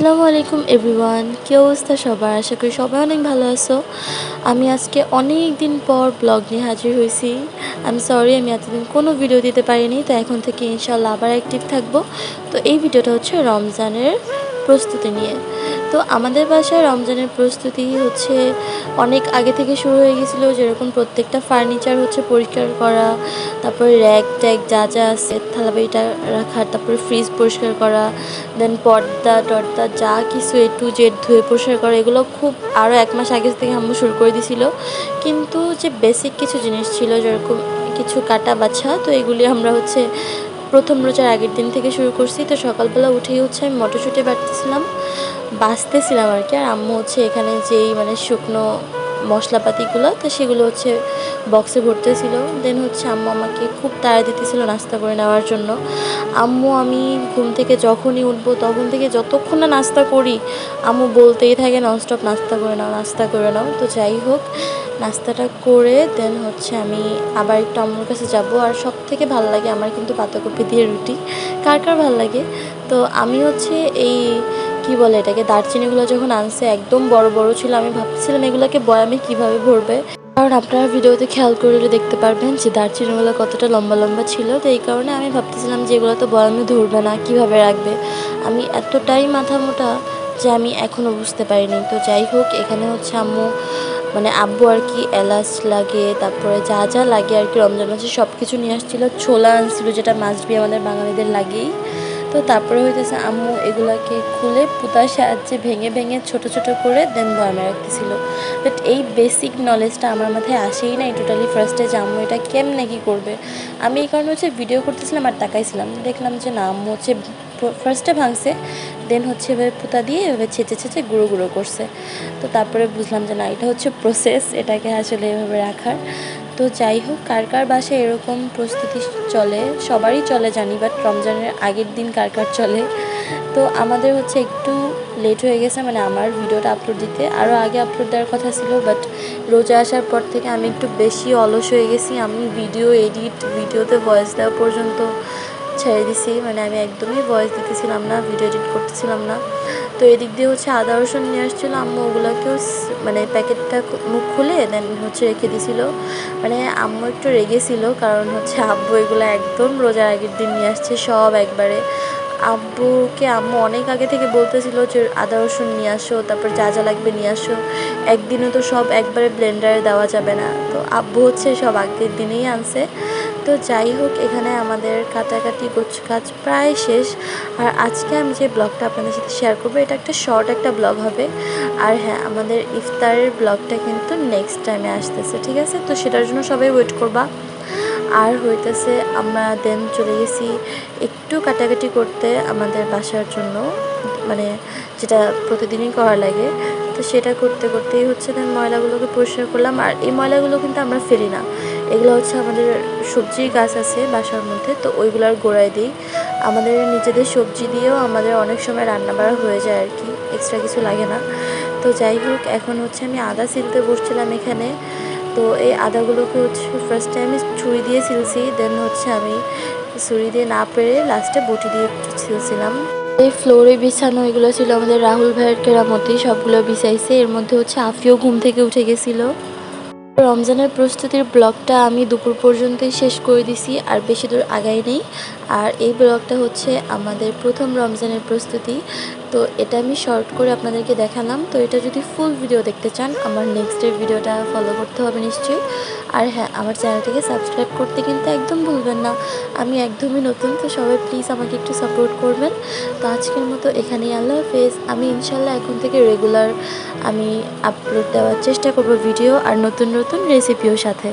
আসসালামু আলাইকুম এভরিওয়ান কী অবস্থা সবার? আশা করি সবাই অনেক ভালো আছো। আমি আজকে অনেক দিন পর ব্লগ নিয়ে হাজির হয়েছি। আমি সরি আমি এতদিন কোনো ভিডিও দিতে পারিনি, তো এখন থেকে ইনশাল্লাহ আবার অ্যাক্টিভ থাকব। তো এই ভিডিওটা হচ্ছে রমজানের প্রস্তুতি নিয়ে। তো আমাদের বাসায় রমজানের প্রস্তুতি হচ্ছে অনেক আগে থেকে শুরু হয়ে গেছিল, যেরকম প্রত্যেকটা ফার্নিচার হচ্ছে পরিষ্কার করা, তারপরে র্যাক ট্যাগ যা যা আছে থালাবাড়িটা রাখার, তারপরে ফ্রিজ পরিষ্কার করা দেন পর্দা টর্দা যা কিছু এ টু জেড ধুয়ে পরিষ্কার করা, এগুলো খুব আরও এক মাস আগে থেকে আম্মু শুরু করে দিছিল। কিন্তু যে বেসিক কিছু জিনিস ছিল, যেরকম কিছু কাটা বাছা তো এগুলি আমরা হচ্ছে প্রথম রোজার আগের দিন থেকে শুরু করছি, তো সকালবেলা উঠেই হচ্ছে আমি মটরশুঁটি বাটতেছিলাম, বাঁচতেছিলাম আর কি। আর আম্মু হচ্ছে এখানে যেই মানে শুকনো মশলাপাতিগুলো, তো সেগুলো হচ্ছে বক্সে ভরতেছিল। দেন হচ্ছে আম্মু আমাকে খুব তাড়া দিতেছিল নাস্তা করে নেওয়ার জন্য। আম্মু আমি ঘুম থেকে যখনই উঠবো তখন থেকে যতক্ষণ না নাস্তা করি, আম্মু বলতেই থাকে ননস্টপ নাস্তা করে নাও, নাস্তা করে নাও। তো যাই হোক নাস্তাটা করে দেন হচ্ছে আমি আবার একটু আম্মুর কাছে যাব। আর সব থেকে ভালো লাগে আমার কিন্তু পাতাকপি দিয়ে রুটি। কার কার ভালো লাগে? তো আমি হচ্ছে এই, কি বলে এটাকে, দারচিনিগুলো যখন আনছে, একদম বড় বড় ছিল, আমি ভাবছিলাম এগুলোকে বয়ামে কীভাবে ভরবে। কারণ আপনারা ভিডিওতে খেয়াল করলে দেখতে পারবেন যে দারচিনিগুলো কতটা লম্বা লম্বা ছিল। তো এই কারণে আমি ভাবতেছিলাম যে এগুলো তো বয়ামে ধরবে না, কীভাবে রাখবে? আমি এতটাই মাথা মোটা যে আমি এখনও বুঝতে পারিনি। তো যাই হোক, এখানে হচ্ছে আম্মু মানে আব্বু আর কি এলাচ লাগে, তারপরে যা যা লাগে আর কি, রমজান মাসে সব কিছু নিয়ে আসছিল। ছোলা আনছিল, যেটা মাস্ট বি আমাদের বাঙালিদের লাগেই। তো তারপরে হইতেছে আম্মু এগুলাকে খুলে পুতার সাহায্যে ভেঙে ভেঙে ছোট ছোট করে দেন বয়ামে রাখতেছিল। বাট এই বেসিক নলেজটা আমার মাথায় আসেই নাই টোটালি ফার্স্টে যে আম্মু এটা কেমনে কী করবে। আমি এই কারণে হচ্ছে ভিডিও করতেছিলাম আর তাকাইছিলাম। দেখলাম যে না, আম্মু হচ্ছে ফার্স্টে ভাঙছে দেন হচ্ছে এভাবে পুতা দিয়ে এভাবে ছেঁচে ছেঁচে গুঁড়ো গুঁড়ো করছে। তো তারপরে বুঝলাম যে না, এটা হচ্ছে প্রসেস এটাকে আসলে এভাবে রাখার। তো যাই হোক, কার কার বাসায় এরকম প্রস্তুতি চলে? সবারই চলে জানি বাট রমজানের আগের দিন কার কার চলে? তো আমাদের হচ্ছে একটু লেট হয়ে গেছে মানে আমার ভিডিওটা আপলোড দিতে আরও আগে আপলোড দেওয়ার কথা ছিল বাট রোজা আসার পর থেকে আমি একটু বেশি অলস হয়ে গেছি। আমি ভিডিও এডিট ভিডিওতে ভয়েস দেওয়া পর্যন্ত ছেড়ে দিছি মানে আমি একদমই ভয়েস দিতেছিলাম না ভিডিও এডিট করতেছিলাম না। তো এদিক দিয়ে হচ্ছে আদা রসুন নিয়ে আসছিল, আম্মু ওগুলোকেও মানে প্যাকেটটা মুখ খুলে দেন হচ্ছে রেখে দিছিল। মানে আম্মু একটু রেগেছিল কারণ হচ্ছে আব্বু এগুলো একদম রোজার আগের দিন নিয়ে আসছে সব একবারে। আব্বুকে আম্মু অনেক আগে থেকে বলতেছিল যে, আদা রসুন নিয়ে আসো, তারপর যা যা লাগবে নিয়ে আসো। একদিনও তো সব একবারে ব্লেন্ডারে দেওয়া যাবে না। তো আব্বু হচ্ছে সব আগের দিনেই আনছে। তো যাই হোক, এখানে আমাদের কাটাকাটি গোছ কাজ প্রায় শেষ। আর আজকে আমি যে ব্লগটা আপনাদের সাথে শেয়ার করব, এটা একটা শর্ট একটা ব্লগ হবে। আর হ্যাঁ আমাদের ইফতারের ব্লগটা কিন্তু নেক্সট টাইমে আসতেছে, ঠিক আছে? তো সেটার জন্য সবাই ওয়েট করবা। আর হইতেছে, আমরা দেন চলে গেছি একটু কাটাকাটি করতে আমাদের বাসার জন্য মানে যেটা প্রতিদিনই করা লাগে। তো সেটা করতে, করতেই হচ্ছে দেন ময়লাগুলোকে পরিষ্কার করলাম। আর এই ময়লাগুলো কিন্তু আমরা ফেলি না। এগুলো হচ্ছে আমাদের সবজির গাছ আছে বাসার মধ্যে, তো ওইগুলোর গোড়ায় দিই। আমাদের নিজেদের সবজি দিয়েও আমাদের অনেক সময় রান্না বাড়া হয়ে যায় আর কি এক্সট্রা কিছু লাগে না। তো যাই হোক, এখন হচ্ছে আমি আদা সিলতে বসছিলাম এখানে। তো এই আদাগুলোকে হচ্ছে ফার্স্ট টাইম ছুরি দিয়ে ছিলছি দেন হচ্ছে আমি ছুরি দিয়ে না পেরে লাস্টে বটি দিয়ে ছিলছিলাম এই ফ্লোরে বিছানো এগুলো ছিল আমাদের রাহুল ভাইয়ের কেরামতি, সবগুলো বিছাইছে। এর মধ্যে হচ্ছে আফিও ঘুম থেকে উঠে গেছিল। রমজানের প্রস্তুতির ব্লগটা আমি দুপুর পর্যন্তই শেষ করে দিছি আর বেশি দূর আগাই নেই। আর এই ব্লগটা হচ্ছে আমাদের প্রথম রমজানের প্রস্তুতি। তো এটা আমি শর্ট করে আপনাদেরকে দেখালাম। তো এটা যদি ফুল ভিডিও দেখতে চান, আমার নেক্সটের ভিডিওটা ফলো করতে হবে নিশ্চয়ই। আর হ্যাঁ আমার চ্যানেলটাকে সাবস্ক্রাইব করতে কিন্তু একদম ভুলবেন না। আমি একদমই নতুন, তো সবাই প্লিজ আমাকে একটু সাপোর্ট করবেন। তো আজকের মতো এখানেই আল্লাহ হাফেজ। আমি ইনশাল্লাহ এখন থেকে রেগুলার আমি আপলোড দেওয়ার চেষ্টা করব ভিডিও আর নতুন নতুন রেসিপিও সাথে।